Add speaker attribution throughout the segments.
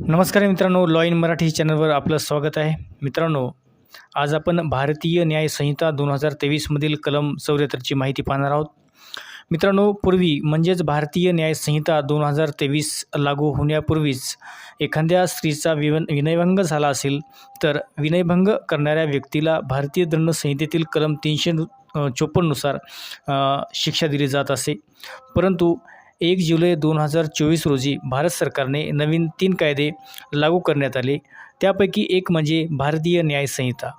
Speaker 1: नमस्कार मित्रांनो law in Marathi चॅनलवर आपलं स्वागत आहे. मित्रांनो आज आपण भारतीय न्याय संहिता दोन हजार तेवीसमधील कलम चौऱ्याहत्तरची माहिती पाहणार आहोत. मित्रांनो पूर्वी म्हणजेच भारतीय न्याय संहिता दोन हजार तेवीस लागू होण्यापूर्वीच एखाद्या स्त्रीचा विवन विनयभंग झाला असेल तर विनयभंग करणाऱ्या व्यक्तीला भारतीय दंड संहितेतील कलम तीनशे चोपन्ननुसार शिक्षा दिली जात असे. परंतु एक जुलै दोन हजार चोवीस रोजी भारत सरकारने नवीन तीन कायदे लागू करण्यात आले. त्यापैकी एक म्हणजे भारतीय न्याय संहिता.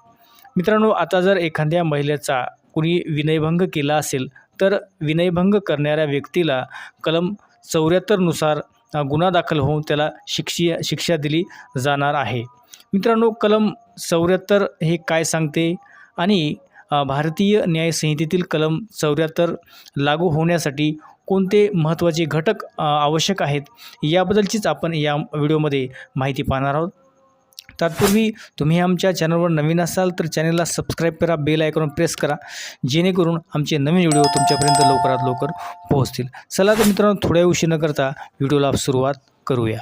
Speaker 1: मित्रांनो आता जर एखाद्या महिलेचा कुणी विनयभंग केला असेल तर विनयभंग करणाऱ्या व्यक्तीला कलम चौऱ्याहत्तरनुसार गुन्हा दाखल होऊन त्याला शिक्षी शिक्षा दिली जाणार आहे. मित्रांनो कलम चौऱ्याहत्तर हे काय सांगते? आणि भारतीय न्यायसंहितेतील कलम चौऱ्याहत्तर लागू होण्यासाठी कोणते महत्त्वाचे घटक आवश्यक आहेत याबद्दलचीच आपण या व्हिडिओमध्ये माहिती पाहणार आहोत. तत्पूर्वी तुम्ही आमच्या चॅनलवर नवीन असाल तर चॅनलला सबस्क्राईब करा बेल आयकॉन प्रेस करा जेणेकरून आमचे नवीन व्हिडिओ तुमच्यापर्यंत लवकरात लवकर पोहोचतील. चला तर मित्रांनो थोड्या उशीर न करता व्हिडिओला सुरुवात करूया.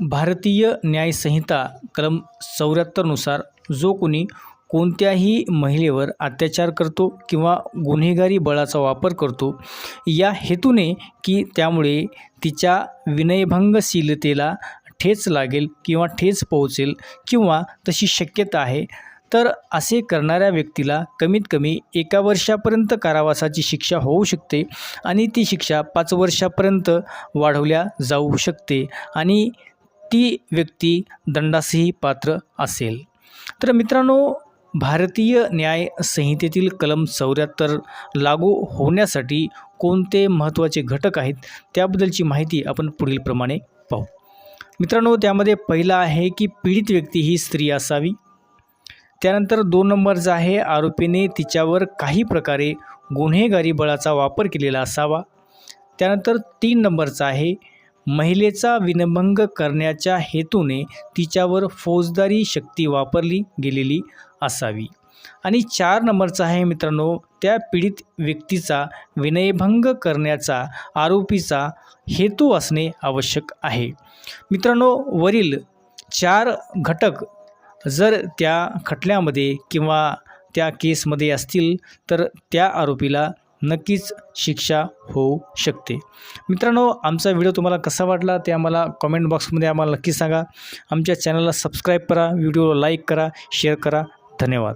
Speaker 1: भारतीय न्यायसंहिता कलम चौऱ्याहत्तरनुसार जो कोणी कोणत्याही महिलेवर अत्याचार करतो किंवा गुन्हेगारी बळाचा वापर करतो या हेतूने की त्यामुळे तिच्या विनयभंगशीलतेला ठेच लागेल किंवा ठेच पोहोचेल किंवा तशी शक्यता आहे. तर असे करणाऱ्या व्यक्तीला कमीत कमी एका वर्षापर्यंत कारावासाची शिक्षा होऊ शकते आणि ती शिक्षा पाच वर्षापर्यंत वाढवल्या जाऊ शकते आणि ती व्यक्ती दंडासही पात्र असेल. तर मित्रांनो भारतीय न्याय संहितेतील कलम चौऱ्याहत्तर लागू होण्यासाठी कोणते महत्त्वाचे घटक आहेत त्याबद्दलची माहिती आपण पुढीलप्रमाणे पाहू. मित्रांनो त्यामध्ये पहिला आहे की पीडित व्यक्ती ही स्त्री असावी. त्यानंतर दोन नंबरचा आहे आरोपीने तिच्यावर काही प्रकारे गुन्हेगारी बळाचा वापर केलेला असावा. त्यानंतर तीन नंबरचा आहे महिलेचा विनभंग करण्याच्या हेतूने तिच्यावर फौजदारी शक्ती वापरली गेलेली असावी. आणि चार नंबरचा आहे मित्रांनो त्या पीडित व्यक्तीचा विनयभंग करण्याचा आरोपीचा हेतू असणे आवश्यक आहे. मित्रांनो वरील चार घटक जर त्या खटल्यामध्ये किंवा त्या केसमध्ये असतील तर त्या आरोपीला नक्कीच शिक्षा होऊ शकते. मित्रांनो आमचा व्हिडिओ तुम्हाला कसा वाटला ते आम्हाला कॉमेंट बॉक्समध्ये आम्हाला नक्की सांगा. आमच्या चॅनलला सबस्क्राईब करा व्हिडिओला लाईक करा शेअर करा. धन्यवाद.